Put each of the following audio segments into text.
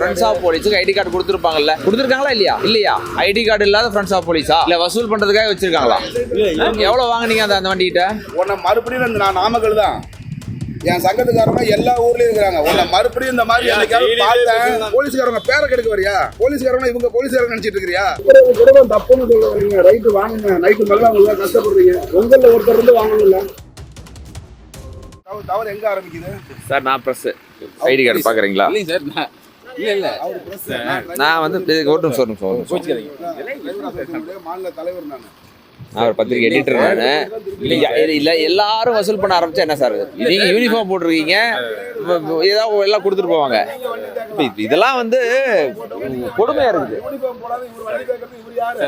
Friends of போலீஸுக்கு ID card கொடுத்துருப்பாங்கல்ல. கொடுத்துருக்காங்களா இல்லையா? இல்லையா? ஐடி கார்டு இல்லாத ஃப்ரெண்ட்ஸ் ஆஃப் போலீஸா இல்ல வசூல் பண்றதுக்காக வச்சிருக்காங்களா? எவ்வளவு வாங்குனீங்க அந்த அந்த வண்டிகிட்ட? உன்னை மறுபடியும் இந்த நான் நாமக்கல் தான். என் சங்கத்துக்காரங்க எல்லா ஊர்லயும் இருக்கிறாங்க. உன்னை மறுபடியும் இந்த மாதிரி என்னைக்காவது பார்த்தேன். போலீஸ்காரங்க பேரை கெடுக்க வரியா? போலீஸ்காரங்க இவங்க போலீஸ்காரங்க நினைச்சிட்டு இருக்கிறியா? குடும்பம் தப்புன்னு சொல்ல வரீங்க ரைட்டு வாங்குங்க. நைட்டு மேல அவங்க கஷ்டப்படுறீங்க. உங்கள ஒருத்தர் இருந்து வாங்கணும்ல. தவறு எங்க ஆரம்பிக்குது? சார் நான் ப்ரெஸ் ஐடி கார்டு பாக்குறீங்களா? இல்லைங்க சார் இல்லை இல்லை. அவர் பிரஸ் நான் வந்து ஒரு நிமிஷம் ஒரு நிமிஷம் மாநில தலைவர் நான் எடிட்டர் நான். இல்ல இல்ல எல்லாரும் வசூல் பண்ண ஆரம்பிச்சா என்ன சார்? நீங்க யூனிஃபார்ம் போட்டிருக்கீங்க. ஏதாவது எல்லாம் கொடுத்துட்டு போவாங்க. இதெல்லாம் வந்து கொடுமையா இருக்குது. யூனிஃபார்ம் போடாத இவர் வண்டி கேட்கறது இவர் யாரு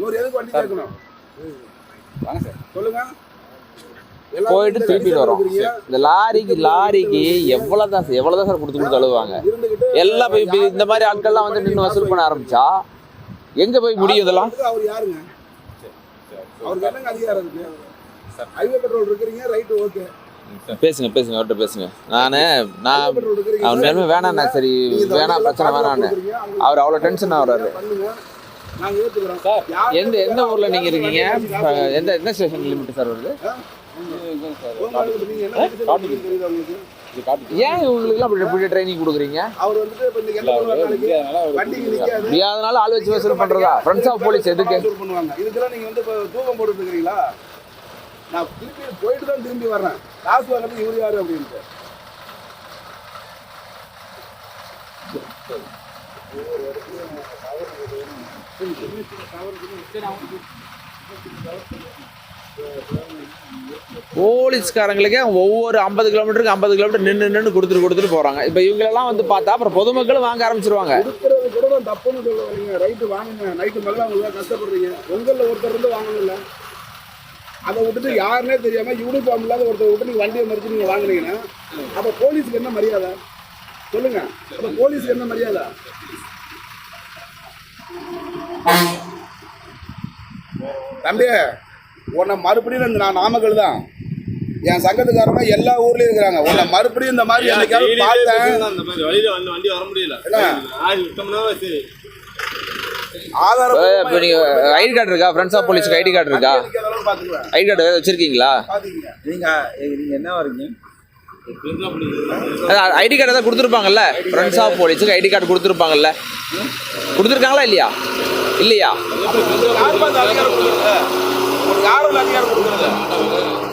இவர் எதுக்கு வண்டி கேட்கணும் வாங்க சார். சொல்லுங்க. போயிட்டு திருப்பி வரோம். இந்த லாரிக்கு லாரிக்கு எவ்வளவுதான் எவ்வளவுதான் சார் கொடுத்து கொடுத்து அழுவாங்க? எல்லாம் போய் இந்த மாதிரி ஆட்கள்லாம் வந்து நின்று வசூல் பண்ண ஆரம்பிச்சா? எங்க போய் முடியும் இதெல்லாம்? அவர் யாருங்க? அவருக்கு என்னங்க அதிகாரம் இருக்கு? ஹைவே பெட்ரோல் இருக்கிறீங்க ரைட் ஓகே. பேசுங்க பேசுங்க அவர்கிட்ட பேசுங்க. நானு நான் அவன் மேலுமே வேணாண்ணா சரி வேணாம் பிரச்சனை வேணான்னு அவர் அவ்வளோ டென்ஷன் ஆகுறாரு எந்த எந்த ஊர்ல நீங்க இருக்கீங்க? எந்த எந்த ஸ்டேஷன் லிமிட் சார் வருது? நீங்க என்ன பண்ணுறீங்க தெரியுதா உங்களுக்கு ஏன் இவங்களுக்குலாம் இப்படி இப்படி ட்ரைனிங் கொடுக்குறீங்க? அவர் வந்துட்டு இப்ப இந்த என்ன பண்ணுவாங்க நாளைக்கு அதனால அவர் வண்டிக்கு ஆள் வச்சு வசூல் பண்றதா? ஃப்ரெண்ட்ஸ் ஆஃப் போலீஸ் எதுக்கு? வசூல் பண்ணுவாங்க இதுக்கெல்லாம் நீங்க வந்து இப்போ தூக்கம் போட்டுட்டு இருக்கிறீங்களா நான் திருப்பி போயிட்டு தான் திரும்பி வர்றேன் காசு வாங்குறது இவர் யாரு அப்படின்ட்டு போலீஸ்காரங்களுக்கே ஒவ்வொரு ஐம்பது கிலோமீட்டருக்கு ஐம்பது கிலோமீட்டர் நின்று நின்று கொடுத்துட்டு கொடுத்துட்டு போகிறாங்க இப்போ இவங்களெல்லாம் வந்து பார்த்தா அப்புறம் பொதுமக்களும் வாங்க ஆரம்பிச்சிருவாங்க. கொடுக்கறது கூட தப்புன்னு சொல்ல ரைட்டு வாங்குங்க. நைட்டு மேல அவங்க கஷ்டப்படுறீங்க. உங்களில் ஒருத்தர் இருந்து வாங்கணும்ல. அதை விட்டுட்டு யாருன்னே தெரியாமல் யூனிஃபார்ம் இல்லாத ஒருத்தர் விட்டு நீங்கள் வண்டியை மறிச்சு நீங்கள் வாங்குனீங்கன்னா அப்போ போலீஸுக்கு என்ன மரியாதை? சொல்லுங்க. அப்போ போலீஸுக்கு என்ன மரியாதை? தம்பி உன்னை மறுபடியும் இந்த நான் நாமக்கல் தான் என் சங்கத்துக்காரங்க எல்லா ஊர்லயும் இருக்கிறாங்க. உன்னை மறுபடியும் இந்த மாதிரி என்னைக்காவது பார்த்தேன். அந்த மாதிரி. வழியில வந்து வண்டி வர முடியல. என்ன? ஆள் விட்டோம்னா சரி. ஆதாரம் இப்போ நீங்க ஐடி கார்டு இருக்கா? ஃப்ரெண்ட்ஸ் ஆஃப் போலீஸ்க்கு ஐடி கார்டு இருக்கா? ஐடி கார்டு வச்சிருக்கீங்களா? பாத்தீங்க நீங்க நீங்க என்ன வரீங்க ஐடி கார்டு. ஏதாவது கொடுத்துருப்பாங்கல்ல? ஃப்ரெண்ட்ஸ் ஆஃப் போலீஸுக்கு ஐடி கார்டு கொடுத்துருப்பாங்கல்ல? கொடுத்துருக்காங்களா இல்லையா? இல்லையா? அவங்களுக்கு யாரும் இல்லை அதிகாரம் கொடுக்குறது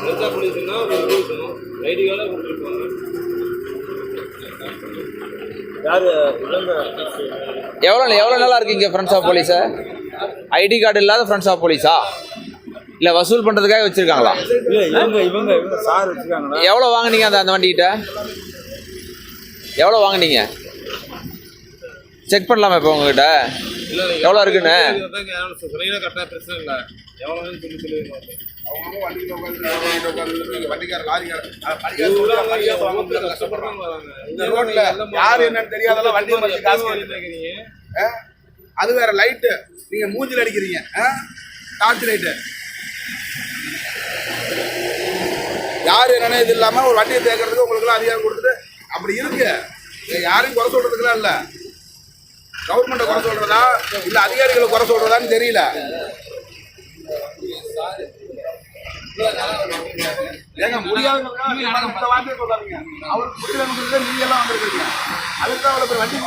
ரெஜா போலீஸ்னா ஒரு நியூஸும் ஐடி எவ்வளோ எவ்வளோ நாளாக இருக்கீங்க ஃப்ரெண்ட்ஸ் ஆஃப் போலீஸை ஐடி கார்டு இல்லாத ஃப்ரெண்ட்ஸ் ஆஃப் போலீஸா இல்லை வசூல் பண்ணுறதுக்காக வச்சுருக்காங்களா? இல்ல இவங்க இவங்க இவங்க சார் வச்சிருக்காங்கன்னா எவ்வளோ வாங்கினீங்க அந்த அந்த வண்டிகிட்ட? எவ்வளோ வாங்கினீங்க? செக் பண்ணலாமா இப்போ உங்ககிட்ட? எவ்வளோ இருக்குன்னு? சொன்னீங்கன்னா கரெக்டாக பிரச்சனை இல்லை. எவ்வளோன்னு சொல்லி சொல்லுவீங்க அவங்க வண்டியில் உட்காந்து உட்காந்து வண்டிக்கார லாரிக்கார கஷ்டப்படுறாங்க. இந்த ரோட்ல யாரு என்னன்னு தெரியாதெல்லாம் வண்டியை மறிச்சு காசு கேக்குறீங்க. ஆ? அது வேற லைட்டு. நீங்க மூஞ்சில அடிக்கிறீங்க. Torch light. யாரு என்னன்னு இது இல்லாம ஒரு வண்டியை தேக்கிறதுக்கு உங்களுக்கு அதிகாரம் கொடுத்துட்டு அப்படி இருக்கு. யாரையும் குறை சொல்றதுக்குலாம் இல்ல. கவர்மெண்ட்டை குறை சொல்றதா இல்ல அதிகாரிகளை குறை சொல்றதான்னு தெரியல ஏங்க நீங்க இந்த வார்த்தையை சொல்லாதீங்க அவருக்கு முடியலங்கிறது நீங்க எல்லாம் வந்திருக்கீங்க அதுக்கு தான் அவ்வளவு பேர் வண்டி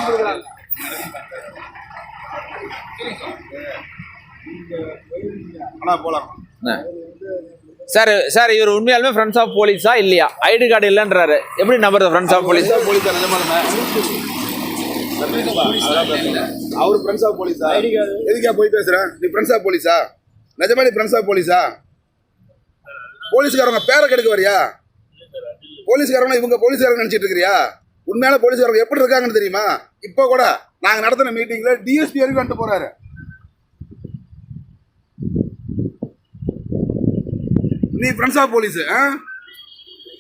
ஆனா போலாம் சார் சார் இவர் உண்மையாலுமே ஃப்ரெண்ட்ஸ் ஆஃப் போலீஸா இல்லையா ஐடி கார்டு இல்லைன்றாரு எப்படி நம்புறது ஃப்ரெண்ட்ஸ் ஆஃப் போலீஸ் போலீஸ் நிஜமாலுமே அவர் ஃப்ரெண்ட்ஸ் போலீஸா எதுக்கா போய் பேசுற? நீ ஃப்ரெண்ட்ஸ் போலீஸா நிஜமா நீ ஃப்ரெண்ட்ஸ் போலீஸா போலீஸ்காரங்க பேரை கெடுக்க வரியா? போலீஸ்காரங்க இவங்க போலீஸ்காரங்க நினைச்சிட்டு இருக்கிறியா? உண்மையான போலீஸ்காரங்க எப்படி இருக்காங்கன்னு தெரியுமா? இப்போ கூட நாங்கள் நடத்தின மீட்டிங்கில் டிஎஸ்பி வரைக்கும் வந்துட்டு போறாரு. நீ ஃப்ரெண்ட்ஸ் ஆஃப் போலீஸ் ஆ?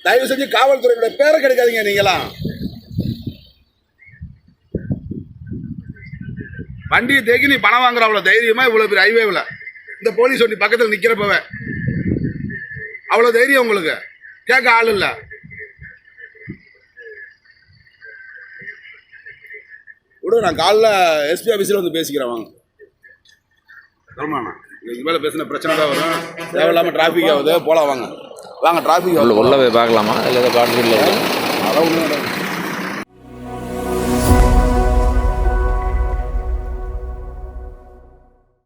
தயவு செஞ்சு காவல்துறையோட பேரை கெடுக்காதீங்க நீங்களாம். வண்டியை தேக்கி நீ பணம் வாங்குற அவ்வளோ தைரியமா இவ்வளோ பெரிய ஹைவேவில் இந்த போலீஸ் வண்டி பக்கத்தில் நிற்கிறப்பவே அவ்வளோ தைரியம் உங்களுக்கு? கேட்க ஆள் இல்லை. விடு நான் காலைல எஸ்பி ஆஃபீஸில் வந்து பேசிக்கிறேன் வாங்க. கிளம்பாண்ணா இதுக்கு மேலே பேசின பிரச்சனை தான் வரும். தேவையில்லாமல் டிராஃபிக் ஆகுது போகலாம் வாங்க. வாங்க டிராஃபிக் உள்ள போய் பார்க்கலாமா? இல்லை ஏதோ காட்டு அதான் ஒன்றும்